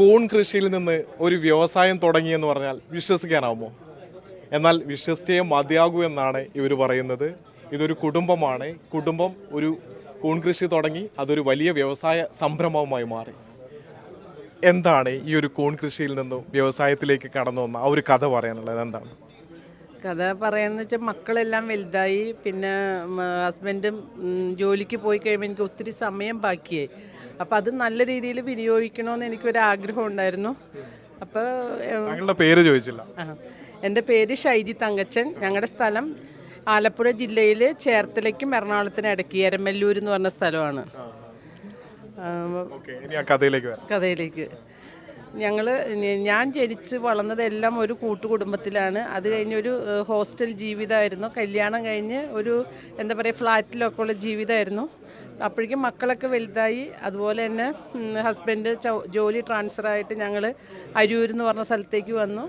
കൂൺ കൃഷിയിൽ നിന്ന് ഒരു വ്യവസായം തുടങ്ങിയെന്ന് പറഞ്ഞാൽ വിശ്വസിക്കാനാവുമോ? എന്നാൽ വിശ്വസിച്ചേ മതിയാകൂ എന്നാണ് ഇവർ പറയുന്നത്. ഇതൊരു കുടുംബമാണ്. കുടുംബം ഒരു കോൺ കൃഷി തുടങ്ങി അതൊരു വലിയ വ്യവസായ സംരംഭമായി മാറി. എന്താണ് ഈ ഒരു കോൺ കൃഷിയിൽ നിന്നും വ്യവസായത്തിലേക്ക് കടന്നു വന്ന ആ ഒരു കഥ പറയാനുള്ളത്? എന്താണ്? കഥ പറയാന്ന് വെച്ചാൽ മക്കളെല്ലാം വലുതായി. പിന്നെ ഹസ്ബൻഡും ജോലിക്ക് പോയി കഴിയുമ്പോൾ എനിക്ക് ഒത്തിരി സമയം ബാക്കിയായി. അപ്പോൾ അത് നല്ല രീതിയിൽ വിനിയോഗിക്കണമെന്ന് എനിക്കൊരു ആഗ്രഹം ഉണ്ടായിരുന്നു അപ്പോൾ ഞങ്ങളുടെ പേര് ചോദിച്ചില്ല. എന്റെ പേര് ഷൈജി തങ്കച്ചൻ. ഞങ്ങളുടെ സ്ഥലം ആലപ്പുഴ ജില്ലയിൽ ചേർത്തലയ്ക്കും എറണാകുളത്തിനും ഇടയ്ക്ക് എരമല്ലൂർ എന്ന് പറഞ്ഞ സ്ഥലമാണ്. കഥയിലേക്ക് കഥയിലേക്ക്. ഞങ്ങൾ ഞാൻ ജനിച്ച് വളർന്നതെല്ലാം ഒരു കൂട്ടുകുടുംബത്തിലാണ്. അത് കഴിഞ്ഞ് ഒരു ഹോസ്റ്റൽ ജീവിതമായിരുന്നു കല്യാണം കഴിഞ്ഞ് ഒരു എന്താ പറയുക ഫ്ലാറ്റിലൊക്കെ ഉള്ള ജീവിതമായിരുന്നു അപ്പോഴേക്കും മക്കളൊക്കെ വലുതായി. അതുപോലെ തന്നെ ഹസ്ബൻഡ് ജോലി ട്രാൻസ്ഫർ ആയിട്ട് ഞങ്ങൾ അരൂർ എന്ന് പറഞ്ഞ സ്ഥലത്തേക്ക് വന്നു.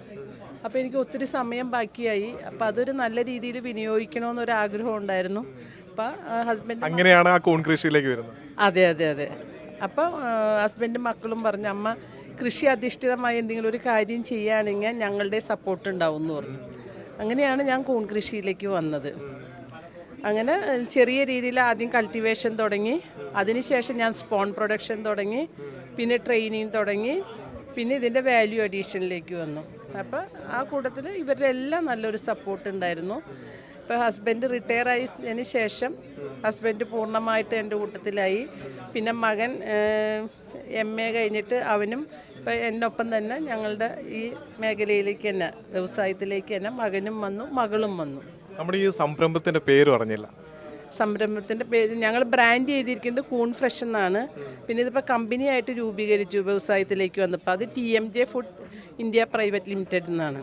അപ്പോൾ എനിക്ക് ഒത്തിരി സമയം ബാക്കിയായി. അപ്പോൾ അതൊരു നല്ല രീതിയിൽ വിനിയോഗിക്കണമെന്നൊരു ആഗ്രഹം ഉണ്ടായിരുന്നു അപ്പോൾ ഹസ്ബൻഡ് അങ്ങനെയാണ് ആ കോൺ കൃഷിയിലേക്ക് വരുന്നത്. അതെ അതെ അതെ. അപ്പോൾ ഹസ്ബൻഡും മക്കളും പറഞ്ഞു അമ്മ കൃഷി അധിഷ്ഠിതമായ എന്തെങ്കിലും ഒരു കാര്യം ചെയ്യുകയാണെങ്കിൽ ഞങ്ങളുടെ സപ്പോർട്ട് ഉണ്ടാവും എന്ന് പറഞ്ഞു. അങ്ങനെയാണ് ഞാൻ കൂൺ കൃഷിയിലേക്ക് വന്നത്. അങ്ങനെ ചെറിയ രീതിയിൽ ആദ്യം കൾട്ടിവേഷൻ തുടങ്ങി. അതിനുശേഷം ഞാൻ സ്പോൺ പ്രൊഡക്ഷൻ തുടങ്ങി. പിന്നെ ട്രെയിനിങ് തുടങ്ങി. പിന്നെ ഇതിന്റെ വാല്യൂ അഡീഷനിലേക്ക് വന്നു. അപ്പോൾ ആ കൂട്ടത്തിൽ ഇവരുടെ എല്ലാം നല്ലൊരു സപ്പോർട്ട് ഉണ്ടായിരുന്നു. ഇപ്പോൾ ഹസ്ബൻഡ് റിട്ടയർ ആയതിന് ശേഷം ഹസ്ബൻഡ് പൂർണമായിട്ട് എന്റെ കൂട്ടത്തിലായി. പിന്നെ മകൻ എം എ കഴിഞ്ഞിട്ട് അവനും ഇപ്പം എന്നൊപ്പം തന്നെ ഞങ്ങളുടെ ഈ മേഖലയിലേക്ക് തന്നെ വ്യവസായത്തിലേക്ക് തന്നെ മകനും വന്നു മകളും വന്നു. നമ്മുടെ ഈ സംരംഭത്തിന്റെ പേര് പറഞ്ഞില്ല. സംരംഭത്തിന്റെ പേര് ഞങ്ങൾ ബ്രാൻഡ് ചെയ്തിരിക്കുന്നത് കൂൺ ഫ്രഷ് എന്നാണ്. പിന്നെ ഇതിപ്പോൾ കമ്പനിയായിട്ട് രൂപീകരിച്ചു വ്യവസായത്തിലേക്ക് വന്നപ്പോൾ അത് T M J food India private limited എന്നാണ്.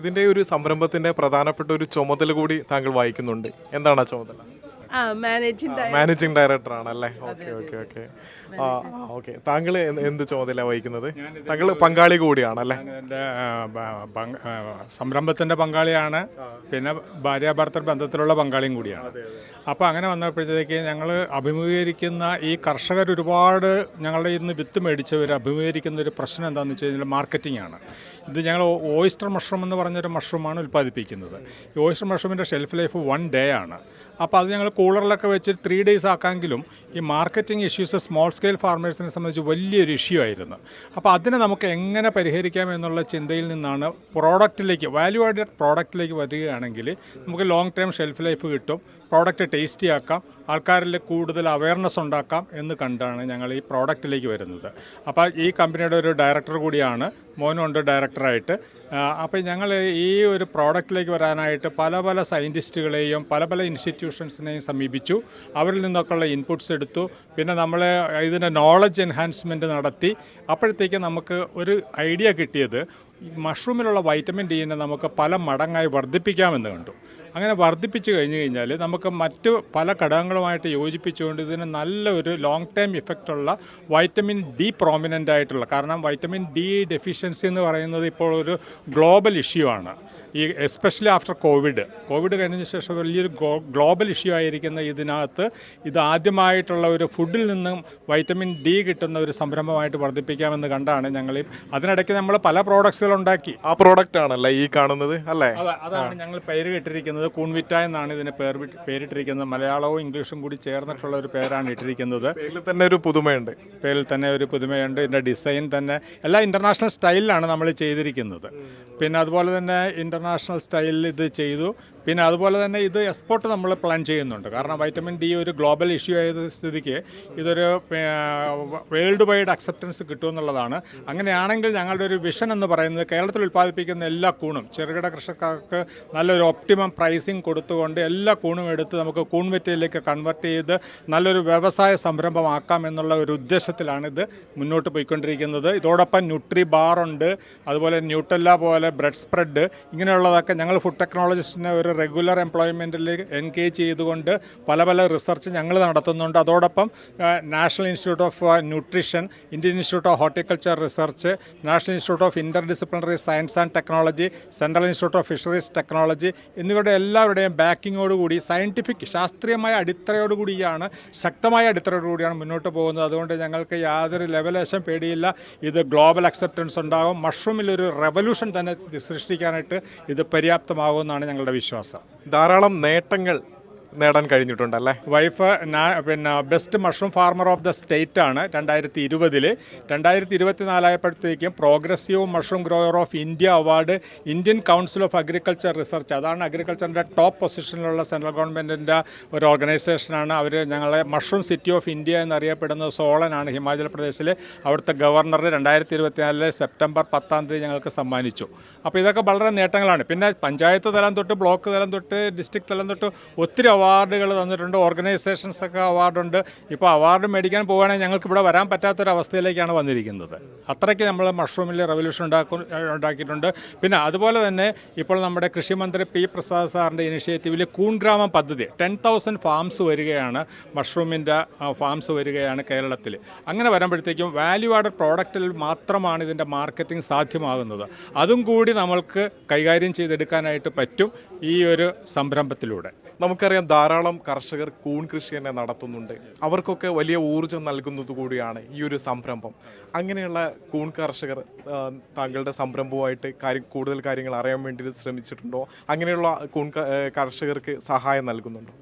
ഇതിന്റെ ഒരു സംരംഭത്തിന്റെ പ്രധാനപ്പെട്ട ഒരു ചുമതല കൂടി താങ്കൾ വായിക്കുന്നുണ്ട് എന്താണ് ആ ചുമതല? മാനേജിംഗ് മാനേജിംഗ് ഡയറക്ടർ ആണല്ലേ? ഓക്കെ ഓക്കെ ഓക്കെ ആ ഓക്കെ താങ്കൾ എന്ത് ചുമതല വഹിക്കുന്നത്? താങ്കൾ പങ്കാളി കൂടിയാണല്ലേ? എന്റെ സംരംഭത്തിന്റെ പങ്കാളിയാണ്. പിന്നെ ഭാര്യ ഭാര്യാഭർത്തൃ ബന്ധത്തിലുള്ള പങ്കാളിയും കൂടിയാണ്. അപ്പോൾ അങ്ങനെ വന്നപ്പോഴത്തേക്ക് ഞങ്ങൾ അഭിമുഖീകരിക്കുന്ന ഈ കർഷകർ ഒരുപാട് ഞങ്ങളുടെ ഇന്ന് വിത്ത് മേടിച്ചവർ അഭിമുഖീകരിക്കുന്ന ഒരു പ്രശ്നം എന്താണെന്ന് വെച്ച് കഴിഞ്ഞാൽ മാർക്കറ്റിംഗ് ആണ്. ഇത് ഞങ്ങൾ ഓയിസ്റ്റർ മഷ്റൂം എന്ന് പറഞ്ഞൊരു മഷ്റൂമാണ് ഉൽപ്പാദിപ്പിക്കുന്നത്. ഈ ഓയിസ്റ്റർ മഷ്റൂമിന്റെ ഷെൽഫ് ലൈഫ് വൺ ഡേ ആണ്. അപ്പോൾ അത് ഞങ്ങൾ കൂളറിലൊക്കെ വെച്ച് ത്രീ ഡേയ്സ് ആക്കാമെങ്കിലും ഈ മാർക്കറ്റിംഗ് ഇഷ്യൂസ് സ്മോൾ സ്കെയിൽ ഫാർമേഴ്സിനെ സംബന്ധിച്ച് വലിയൊരു ഇഷ്യൂ ആയിരുന്നു. അപ്പോൾ അതിനെ നമുക്ക് എങ്ങനെ പരിഹരിക്കാം എന്നുള്ള ചിന്തയിൽ നിന്നാണ് പ്രോഡക്റ്റിലേക്ക് വാല്യൂ ആഡഡ് പ്രോഡക്റ്റിലേക്ക് വരികയാണെങ്കിൽ നമുക്ക് ലോങ് ടൈം ഷെൽഫ് ലൈഫ് കിട്ടും പ്രോഡക്റ്റ് ടേസ്റ്റി ആക്കാം ആൾക്കാരിൽ കൂടുതൽ അവയർനെസ് ഉണ്ടാക്കാം എന്ന് കണ്ടാണ് ഞങ്ങൾ ഈ പ്രോഡക്റ്റിലേക്ക് വരുന്നത്. അപ്പോൾ ഈ കമ്പനിയുടെ ഒരു ഡയറക്ടർ കൂടിയാണ് മോനുണ്ട് ഡയറക്ടറായിട്ട് അപ്പോൾ ഞങ്ങൾ ഈ ഒരു പ്രോഡക്റ്റിലേക്ക് വരാനായിട്ട് പല പല സയന്റിസ്റ്റുകളെയും പല പല ഇൻസ്റ്റിറ്റ്യൂഷൻസിനെയും സമീപിച്ചു. അവരിൽ നിന്നൊക്കെയുള്ള ഇൻപുട്സ് എടുത്തു. പിന്നെ നമ്മൾ ഇതിന്റെ നോളജ് എൻഹാൻസ്മെന്റ് നടത്തി. അപ്പോഴത്തേക്ക് നമുക്ക് ഒരു ഐഡിയ കിട്ടിയത് മഷ്റൂമിലുള്ള വൈറ്റമിൻ ഡിനെ നമുക്ക് പല മടങ്ങായി വർദ്ധിപ്പിക്കാമെന്ന് കണ്ടു. അങ്ങനെ വർദ്ധിപ്പിച്ചു കഴിഞ്ഞു കഴിഞ്ഞാൽ നമുക്ക് മറ്റ് പല ഘടകങ്ങളുമായിട്ട് യോജിപ്പിച്ചുകൊണ്ട് ഇതിന് നല്ലൊരു ലോങ് ടൈം ഇഫക്റ്റ് ഉള്ള വൈറ്റമിൻ ഡി പ്രോമിനന്റ് ആയിട്ടുള്ള കാരണം വൈറ്റമിൻ ഡി ഡെഫിഷ്യൻസി എന്ന് പറയുന്നത് ഇപ്പോൾ ഒരു ഗ്ലോബൽ ഇഷ്യൂ ആണ്. ഈ എസ്പെഷ്യലി ആഫ്റ്റർ കോവിഡ് കോവിഡ് കഴിഞ്ഞ ശേഷം വലിയൊരു ഗ്ലോബൽ ഇഷ്യൂ ആയിരിക്കുന്ന ഇതിനകത്ത് ഇത് ആദ്യമായിട്ടുള്ള ഒരു ഫുഡിൽ നിന്നും വൈറ്റമിൻ ഡി കിട്ടുന്ന ഒരു സംരംഭമായിട്ട് വർദ്ധിപ്പിക്കാമെന്ന് കണ്ടാണ് ഞങ്ങൾ അതിനിടയ്ക്ക് നമ്മൾ പല ഉണ്ടാക്കി ആ പ്രോഡക്റ്റ് ആണല്ലേ ഈ കാണുന്നത്? അല്ലേ? അതാണ് ഞങ്ങൾ പേര് കിട്ടിയിരിക്കുന്നത് കൂൺവിറ്റ എന്നാണ് ഇതിന് പേര് പേരിട്ടിരിക്കുന്നത്. മലയാളവും ഇംഗ്ലീഷും കൂടി ചേർന്നിട്ടുള്ള ഒരു പേരാണ് ഇട്ടിരിക്കുന്നത്. പേരിൽ തന്നെ ഒരു പുതുമയുണ്ട്. പേരിൽ തന്നെ ഒരു പുതുമയുണ്ട്. ഇതിന്റെ ഡിസൈൻ തന്നെ എല്ലാ ഇന്റർനാഷണൽ സ്റ്റൈലിലാണ് നമ്മൾ ചെയ്തിരിക്കുന്നത്. പിന്നെ അതുപോലെ തന്നെ ഇന്റർനാഷണൽ സ്റ്റൈലിൽ ഇത് ചെയ്തു. പിന്നെ അതുപോലെ തന്നെ ഇത് എക്സ്പോർട്ട് നമ്മൾ പ്ലാൻ ചെയ്യുന്നുണ്ട്. കാരണം വൈറ്റമിൻ ഡി ഒരു ഗ്ലോബൽ ഇഷ്യൂ ആയത് സ്ഥിതിക്ക് ഇതൊരു വേൾഡ് വൈഡ് അക്സെപ്റ്റൻസ് കിട്ടുമെന്നുള്ളതാണ് അങ്ങനെയാണെങ്കിൽ ഞങ്ങളുടെ ഒരു വിഷൻ എന്ന് പറയുന്നത് കേരളത്തിൽ ഉൽപ്പാദിപ്പിക്കുന്ന എല്ലാ കൂണും ചെറുകിട കൃഷിക്കാർക്ക് നല്ലൊരു ഒപ്റ്റിമം പ്രൈസിങ് കൊടുത്തുകൊണ്ട് എല്ലാ കൂണും എടുത്ത് നമുക്ക് കൂൺവെറ്റയിലേക്ക് കൺവെർട്ട് ചെയ്ത് നല്ലൊരു വ്യവസായ സംരംഭമാക്കാം എന്നുള്ള ഒരു ഉദ്ദേശത്തിലാണ് ഇത് മുന്നോട്ട് പോയിക്കൊണ്ടിരിക്കുന്നത്. ഇതോടൊപ്പം ന്യൂട്രി ബാർ ഉണ്ട് അതുപോലെ ന്യൂട്ടല്ല പോലെ ബ്രെഡ് സ്പ്രെഡ് ഇങ്ങനെയുള്ളതൊക്കെ ഞങ്ങൾ ഫുഡ് ടെക്നോളജിസ്റ്റിനെ ഒരു റെഗുലർ എംപ്ലോയ്മെന്റിൽ എൻഗേജ് ചെയ്തുകൊണ്ട് പല പല റിസർച്ച് ഞങ്ങൾ നടത്തുന്നുണ്ട്. അതോടൊപ്പം national institute of nutrition Indian institute of horticulture research national institute of interdisciplinary science and technology central institute of fisheries technology എന്നിവരുടെ എല്ലാവരുടെയും ബാക്കിങ്ങോടുകൂടി സയന്റിഫിക് ശാസ്ത്രീയമായ അടിത്തറയോടുകൂടിയാണ് ശക്തമായ അടിത്തറയോടുകൂടിയാണ് മുന്നോട്ട് പോകുന്നത്. അതുകൊണ്ട് ഞങ്ങൾക്ക് യാതൊരു ലെവലേശം പേടിയില്ല. ഇത് ഗ്ലോബൽ അക്സെപ്റ്റൻസ് ഉണ്ടാകും മഷ്റൂമിൽ ഒരു റെവല്യൂഷൻ തന്നെ സൃഷ്ടിക്കാനായിട്ട് ഇത് പര്യാപ്തമാകുമെന്നാണ് ഞങ്ങളുടെ വിശ്വാസം. ധാരാളം നേട്ടങ്ങൾ നേടാൻ കഴിഞ്ഞിട്ടുണ്ട് അല്ലേ വൈഫ് പിന്നെ best mushroom farmer of the state ആണ് രണ്ടായിരത്തി ഇരുപതിൽ രണ്ടായിരത്തി ഇരുപത്തി നാലായപ്പോഴത്തേക്കും progressive mushroom grower of India award Indian council of agriculture research അതാണ് അഗ്രികൾച്ചറിന്റെ ടോപ്പ് പൊസിഷനിലുള്ള സെൻട്രൽ ഗവൺമെന്റിന്റെ ഒരു ഓർഗനൈസേഷനാണ് അവർ ഞങ്ങളെ മഷ്റൂം സിറ്റി ഓഫ് ഇന്ത്യ എന്നറിയപ്പെടുന്നത് സോളനാണ് ഹിമാചൽ പ്രദേശിൽ അവിടുത്തെ ഗവർണർ രണ്ടായിരത്തി ഇരുപത്തിനാലിലെ സെപ്റ്റംബർ പത്താം തീയതി ഞങ്ങൾക്ക് സമ്മാനിച്ചു. അപ്പോൾ ഇതൊക്കെ വളരെ നേട്ടങ്ങളാണ്. പിന്നെ പഞ്ചായത്ത് തലം തൊട്ട് ബ്ലോക്ക് തലം തൊട്ട് ഡിസ്ട്രിക്ട് തലം തൊട്ട് ഒത്തിരി അവാർഡുകൾ തന്നിട്ടുണ്ട്. ഓർഗനൈസേഷൻസൊക്കെ അവാർഡുണ്ട്. ഇപ്പോൾ അവാർഡ് മേടിക്കാൻ പോവുകയാണെങ്കിൽ ഞങ്ങൾക്ക് ഇവിടെ വരാൻ പറ്റാത്തൊരവസ്ഥയിലേക്കാണ് വന്നിരിക്കുന്നത്. അത്രയ്ക്ക് നമ്മൾ മഷ്റൂമിൽ റെവല്യൂഷൻ ഉണ്ടാക്കും ഉണ്ടാക്കിയിട്ടുണ്ട്. പിന്നെ അതുപോലെ തന്നെ ഇപ്പോൾ നമ്മുടെ കൃഷിമന്ത്രി പി പ്രസാദ് സാറിന്റെ ഇനിഷ്യേറ്റീവിൽ കൂൺഗ്രാമം പദ്ധതി ടെൻ തൗസൻഡ് ഫാംസ് വരികയാണ്. മഷ്റൂമിന്റെ ഫാംസ് വരികയാണ് കേരളത്തിൽ. അങ്ങനെ വരുമ്പോഴത്തേക്കും വാല്യൂ ആഡഡ് പ്രോഡക്റ്റിൽ മാത്രമാണ് ഇതിന്റെ മാർക്കറ്റിംഗ് സാധ്യമാകുന്നത്. അതും കൂടി നമ്മൾക്ക് കൈകാര്യം ചെയ്തെടുക്കാനായിട്ട് പറ്റും ഈ ഒരു സംരംഭത്തിലൂടെ. നമുക്കറിയാം ധാരാളം കർഷകർ കൂൺ കൃഷി തന്നെ നടത്തുന്നുണ്ട്. അവർക്കൊക്കെ വലിയ ഊർജം നൽകുന്നത് കൂടിയാണ് ഈ ഒരു സംരംഭം. അങ്ങനെയുള്ള കൂൺ കർഷകർ താങ്കളുടെ സംരംഭവുമായിട്ട് കാര്യം കൂടുതൽ കാര്യങ്ങൾ അറിയാൻ വേണ്ടി ശ്രമിച്ചിട്ടുണ്ടോ? അങ്ങനെയുള്ള കൂൺ കർഷകർക്ക് സഹായം നൽകുന്നുണ്ടോ?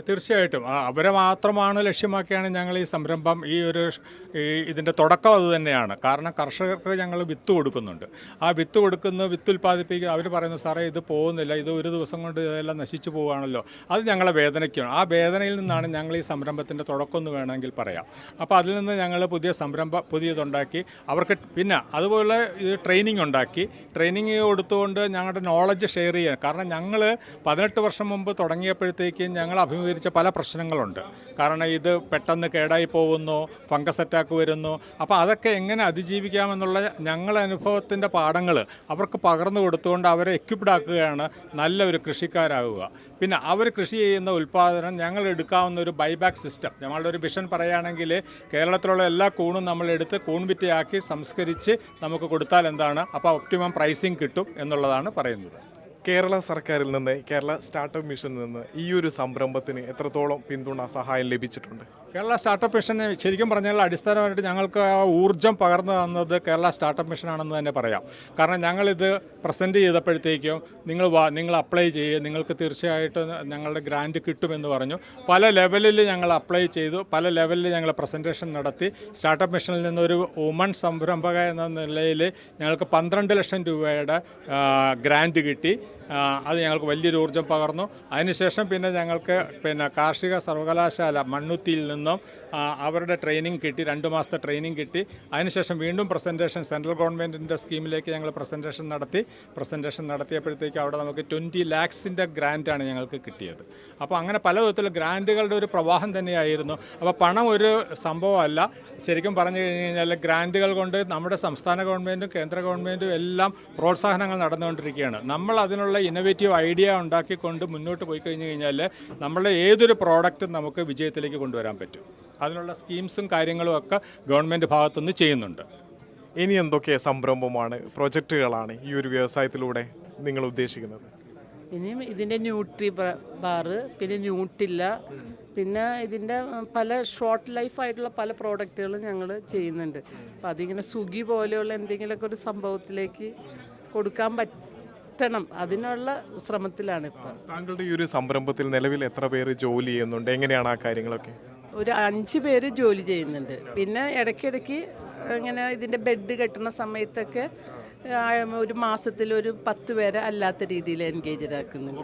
തീർച്ചയായിട്ടും. അവരെ മാത്രമാണ് ലക്ഷ്യമാക്കിയാണ് ഞങ്ങൾ ഈ സംരംഭം ഈ ഒരു ഈ ഇതിന്റെ തുടക്കം അത് തന്നെയാണ്. കാരണം കർഷകർക്ക് ഞങ്ങൾ വിത്ത് കൊടുക്കുന്നുണ്ട്. ആ വിത്ത് കൊടുക്കുന്ന വിത്ത് ഉൽപ്പാദിപ്പിക്കുക അവർ പറയുന്നു സാറേ ഇത് പോകുന്നില്ല. ഇത് ഒരു ദിവസം കൊണ്ട് ഇതെല്ലാം നശിച്ചു പോവുകയാണല്ലോ. അത് ഞങ്ങളെ വേദനയ്ക്കാണ്. ആ വേദനയിൽ നിന്നാണ് ഞങ്ങൾ ഈ സംരംഭത്തിന്റെ തുടക്കം എന്ന് വേണമെങ്കിൽ പറയാം. അപ്പോൾ അതിൽ നിന്ന് ഞങ്ങൾ പുതിയ സംരംഭം പുതിയതുണ്ടാക്കി. അവർക്ക് പിന്നെ അതുപോലെ ഇത് ട്രെയിനിങ് ഉണ്ടാക്കി. ട്രെയിനിങ് കൊടുത്തുകൊണ്ട് ഞങ്ങളുടെ നോളജ് ഷെയർ ചെയ്യാൻ. കാരണം ഞങ്ങൾ പതിനെട്ട് വർഷം മുമ്പ് തുടങ്ങിയപ്പോഴത്തേക്കും ഞങ്ങൾ അഭിമുഖീകരിച്ച പല പ്രശ്നങ്ങളുണ്ട്. കാരണം ഇത് പെട്ടെന്ന് കേടായി പോകുന്നു ഫംഗസ് അറ്റാക്ക് വരുന്നു. അപ്പോൾ അതൊക്കെ എങ്ങനെ അതിജീവിക്കാമെന്നുള്ള ഞങ്ങളുടെ അനുഭവത്തിന്റെ പാഠങ്ങൾ അവർക്ക് പകർന്നു കൊടുത്തുകൊണ്ട് അവരെ എക്യുപ്ഡ് ആക്കുകയാണ് നല്ല ഒരു കൃഷിക്കാരാകുക പിന്നെ അവർ കൃഷി ചെയ്യുന്ന ഉൽപ്പാദനം ഞങ്ങൾ എടുക്കാവുന്ന ഒരു ബൈബാക്ക് സിസ്റ്റം ഞങ്ങളുടെ ഒരു വിഷൻ പറയുകയാണെങ്കിൽ കേരളത്തിലുള്ള എല്ലാ കൂണും നമ്മൾ എടുത്ത് കൂൺവിറ്റയാക്കി സംസ്കരിച്ച് നമുക്ക് കൊടുത്താൽ എന്താണ്? അപ്പോൾ ഒപ്റ്റിമം പ്രൈസിങ് കിട്ടും എന്നുള്ളതാണ് പറയുന്നത്. കേരള സർക്കാരിൽ നിന്ന് കേരള സ്റ്റാർട്ടപ്പ് മിഷനിൽ നിന്ന് ഈ ഒരു സംരംഭത്തിന് എത്രത്തോളം പിന്തുണ സഹായം ലഭിച്ചിട്ടുണ്ട്? കേരള സ്റ്റാർട്ടപ്പ് മിഷന് ശരിക്കും പറഞ്ഞാൽ അടിസ്ഥാനമായിട്ട് ഞങ്ങൾക്ക് ഊർജം പകർന്നു തന്നത് കേരള സ്റ്റാർട്ടപ്പ് മിഷനാണെന്ന് തന്നെ പറയാം. കാരണം ഞങ്ങളിത് പ്രസന്റ് ചെയ്തപ്പോഴത്തേക്കും നിങ്ങൾ നിങ്ങൾ അപ്ലൈ ചെയ്യുക നിങ്ങൾക്ക് തീർച്ചയായിട്ടും ഞങ്ങളുടെ ഗ്രാന്റ് കിട്ടുമെന്ന് പറഞ്ഞു. പല ലെവലിൽ ഞങ്ങൾ അപ്ലൈ ചെയ്തു പല ലെവലിൽ ഞങ്ങൾ പ്രസന്റേഷൻ നടത്തി. സ്റ്റാർട്ടപ്പ് മിഷനിൽ നിന്നൊരു വുമൺ സംരംഭക എന്ന നിലയിൽ ഞങ്ങൾക്ക് പന്ത്രണ്ട് ലക്ഷം രൂപയുടെ ഗ്രാൻഡ് കിട്ടി. അത് ഞങ്ങൾക്ക് വലിയൊരു ഊർജം പകർന്നു. അതിനുശേഷം പിന്നെ ഞങ്ങൾക്ക് പിന്നെ കാർഷിക സർവകലാശാല മണ്ണുത്തിയിൽ നിന്നും അവരുടെ ട്രെയിനിങ് കിട്ടി രണ്ട് മാസത്തെ ട്രെയിനിങ് കിട്ടി. അതിനുശേഷം വീണ്ടും പ്രസന്റേഷൻ സെൻട്രൽ ഗവൺമെന്റിന്റെ സ്കീമിലേക്ക് ഞങ്ങൾ പ്രസന്റേഷൻ നടത്തി. പ്രസന്റേഷൻ നടത്തിയപ്പോഴത്തേക്ക് അവിടെ നമുക്ക് ട്വന്റി ലാക്സിന്റെ ഗ്രാന്റാണ് ഞങ്ങൾക്ക് കിട്ടിയത്. അപ്പോൾ അങ്ങനെ പല വിധത്തിലും ഗ്രാന്റുകളുടെ ഒരു പ്രവാഹം തന്നെയായിരുന്നു. അപ്പോൾ പണം ഒരു സംഭവമല്ല. ശരിക്കും പറഞ്ഞു കഴിഞ്ഞ് കഴിഞ്ഞാൽ ഗ്രാന്റുകൾ കൊണ്ട് നമ്മുടെ സംസ്ഥാന ഗവൺമെന്റും കേന്ദ്ര ഗവൺമെന്റും എല്ലാം പ്രോത്സാഹനങ്ങൾ നടന്നുകൊണ്ടിരിക്കുകയാണ്. നമ്മൾ അതിനുള്ള ഇന്നോവേറ്റീവ് ഐഡിയ ഉണ്ടാക്കിക്കൊണ്ട് മുന്നോട്ട് പോയി കഴിഞ്ഞു കഴിഞ്ഞാൽ നമ്മളുടെ ഏതൊരു പ്രോഡക്റ്റും നമുക്ക് വിജയത്തിലേക്ക് കൊണ്ടുവരാൻ പറ്റും. അതിനുള്ള സ്കീംസും കാര്യങ്ങളും ഒക്കെ ഗവൺമെന്റ് ഭാഗത്തുനിന്ന് ചെയ്യുന്നുണ്ട്. ഇനി എന്തൊക്കെ സംരംഭമാണ് പ്രൊജക്റ്റുകളാണ് ഈ ഒരു വ്യവസായത്തിലൂടെ നിങ്ങൾ ഉദ്ദേശിക്കുന്നത്? ഇനിയും ഇതിന്റെ ന്യൂട്രി ബാറ് പിന്നെ ന്യൂട്ടില്ല പിന്നെ ഇതിന്റെ പല ഷോർട്ട് ലൈഫ് ആയിട്ടുള്ള പല പ്രോഡക്റ്റുകളും ഞങ്ങൾ ചെയ്യുന്നുണ്ട്. അപ്പം അതിങ്ങനെ സുഗി പോലെയുള്ള എന്തെങ്കിലുമൊക്കെ ഒരു സംഭവത്തിലേക്ക് കൊടുക്കാൻ പറ്റണം അതിനുള്ള ശ്രമത്തിലാണ് ഇപ്പം. താങ്കളുടെ ഈ ഒരു സംരംഭത്തിൽ നിലവിൽ എത്ര പേര് ജോലി ചെയ്യുന്നുണ്ട്? എങ്ങനെയാണ് ആ കാര്യങ്ങളൊക്കെ? ഒരു അഞ്ച് പേര് ജോലി ചെയ്യുന്നുണ്ട്. പിന്നെ ഇടയ്ക്കിടയ്ക്ക് ഇങ്ങനെ ഇതിന്റെ ബെഡ് കെട്ടുന്ന സമയത്തൊക്കെ ഒരു മാസത്തിൽ ഒരു പത്ത് പേരെ അല്ലാത്ത രീതിയിൽ എൻഗേജ്ഡ് ആക്കുന്നുണ്ട്.